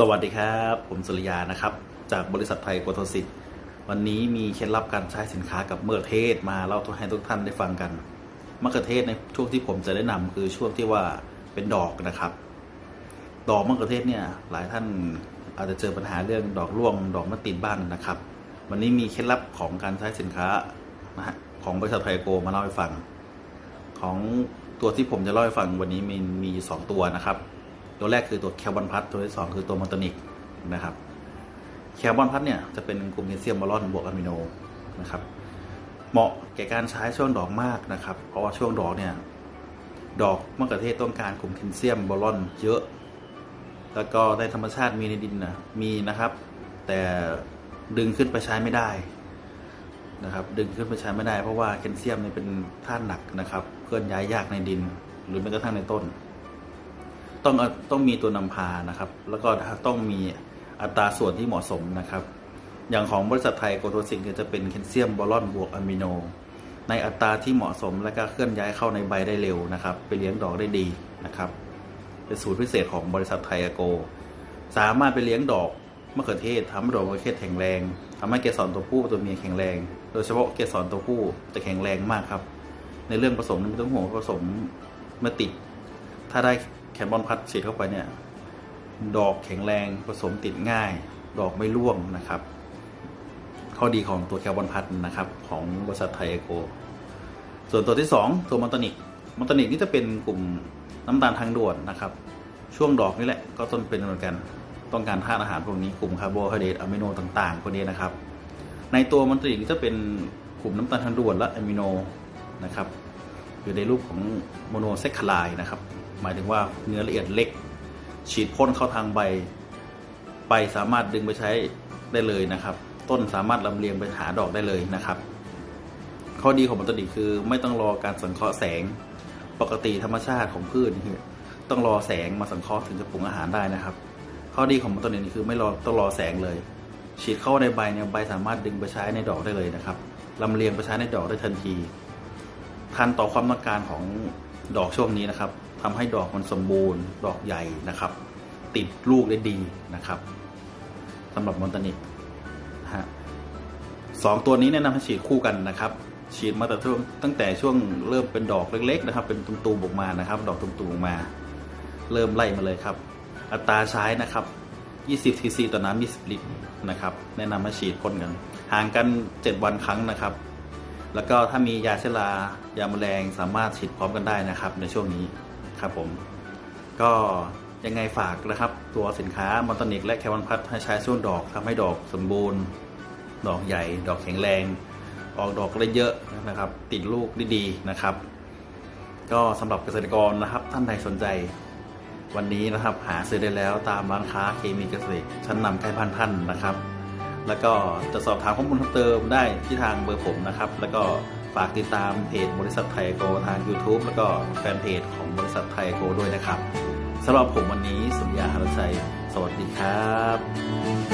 สวัสดีครับ ผมสุริยานะครับ จากบริษัทไทยโกโทสิตวันนี้มีเคล็ดลับการใช้สินค้ากับมะเขือเทศมาเล่าให้ทุกท่านได้ฟังกันมะเขือเทศในช่วงที่ผมจะแนะนำคือช่วงที่ว่าเป็นดอกนะครับ ดอกมะเขือเทศเนี่ยหลายท่านอาจจะเจอปัญหาเรื่องดอกร่วง ดอกมะติดบ้านนะครับ วันนี้มีเคล็ดลับของการใช้สินค้านะฮะของบริษัทไทยโกมาเล่าให้ฟัง ของตัวที่ผมจะเล่าให้ฟังวันนี้มีมีสองตัวนะครับ ตัวแรกคือตัวแคลบอนพัทตัวที่สองคือตัวมอนตานิกนะครับแคลบอนพัทเนี่ยจะเป็นกลุ่มแคลเซียมบอลอนบวกอะมิโนนะครับเหมาะแก่การใช้ช่วงดอกมากนะครับเพราะว่าช่วงดอกเนี่ยดอกมะเขือเทศต้องการกลุ่มแคลเซียมบอลอนเยอะ แล้วก็ในธรรมชาติมีในดินนะมีนะครับ แต่ดึงขึ้นไปใช้ไม่ได้นะครับ ดึงขึ้นไปใช้ไม่ได้เพราะว่าแคลเซียมเนี่ยเป็นธาตุหนักนะครับ เคลื่อนย้ายยากในดิน หรือแม้กระทั่งในต้น ต้องต้องมีตัวนำพานะครับ แล้วก็ต้องมีอัตราส่วนที่เหมาะสมนะครับ อย่างของบริษัทไทยโกโทซิงจะเป็นแคลเซียมบอลอนบวกอะมิโน ในอัตราที่เหมาะสมและก็เคลื่อนย้ายเข้าในใบได้เร็วนะครับ ไปเลี้ยงดอกได้ดีนะครับ เป็นสูตรพิเศษของบริษัทไทยโก สามารถไปเลี้ยงดอกมะเขือเทศทำให้ดอกมะเขือเทศแข็งแรงทำให้เกสรตัวผู้ตัวเมียแข็งแรง โดยเฉพาะเกสรตัวผู้จะแข็งแรงมากครับ ในเรื่องผสมไม่ต้องห่วงผสมไม่ติด ถ้าได้ แคมบอนพัดฉีดเข้าไปเนี่ยดอกแข็งแรงผสมติดง่าย ดอกไม่ร่วงนะครับ ข้อดีของตัวแคลบอนพัดนะครับ ของบริษัทไทยเอโก ส่วนตัวที่2ตัวมอนตานิกมอนตานิกนี่จะเป็นกลุ่มน้ำตาลทางด่วนนะครับ ช่วงดอกนี่แหละก็ต้นเป็นเหมือนกัน ต้องการธาตุอาหารพวกนี้กลุ่มคาร์โบไฮเดรตอะมิโนต่างๆพวกนี้นะครับ ในตัวมอนตานิกจะเป็นกลุ่มน้ำตาลทางด่วนและอะมิโนนะครับอยู่ในรูปของโมโนเซคคลายนะครับ หมายถึงว่าเนื้อละเอียดเล็ก ฉีดพ่นเข้าทางใบ ใบสามารถดึงไปใช้ได้เลยนะครับ ต้นสามารถลำเลียงไปหาดอกได้เลยนะครับ ข้อดีของมันตนิกคือไม่ต้องรอการสังเคราะห์แสงปกติธรรมชาติของพืชนี่คือต้องรอแสงมาสังเคราะห์ถึงจะปรุงอาหารได้นะครับ ข้อดีของมันตนิกนี่คือไม่รอต้องรอแสงเลย ฉีดเข้าในใบเนี่ยใบสามารถดึงไปใช้ในดอกได้เลยนะครับลำเลียงไปใช้ในดอกได้ทันที ทันต่อความต้องการของดอกช่วงนี้นะครับ ทำให้ดอกมันสมบูรณ์ ดอกใหญ่นะครับ ติดลูกได้ดีนะครับสำหรับมอนตานิกนะฮะสองตัวนี้แนะนำให้ฉีดคู่กันนะครับ ฉีดมาแต่ตั้งแต่ช่วงเริ่มเป็นดอกเล็ก ๆ นะครับ เป็นตุ่มๆออกมานะครับ ดอกตุ่มๆออกมา เริ่มไล่มาเลยครับ อัตราใช้นะครับ20 cc ต่อน้ำ20ลิตรนะครับ แนะนำให้ฉีดพ่นกัน ห่างกัน 7 วันครั้งนะครับ แล้วก็ถ้ามียาเชื้อรายาแมลงสามารถฉีดพร้อมกันได้นะครับ ในช่วงนี้ ครับผม ก็ยังไงฝากนะครับ ตัวสินค้ามอนตานิกและแควันพัทให้ใช้ช่วงดอกทำให้ดอกสมบูรณ์ ดอกใหญ่ ดอกแข็งแรง ออกดอกได้เยอะนะครับ ติดลูกได้ดีนะครับ ก็สำหรับเกษตรกรนะครับ ท่านใดสนใจ วันนี้นะครับ หาซื้อได้แล้วตามร้านค้าเคมีเกษตรชั้นนำใกล้บ้านท่านนะครับ แล้วก็จะสอบถามข้อมูลเพิ่มเติมได้ที่ทางเบอร์ผมนะครับ แล้วก็ ฝากติดตามเพจบริษัทไทยโกทาง YouTube แล้วก็แฟนเพจของบริษัทไทยโกด้วยนะครับสำหรับผมวันนี้สุริยาหรชัย สวัสดีครับ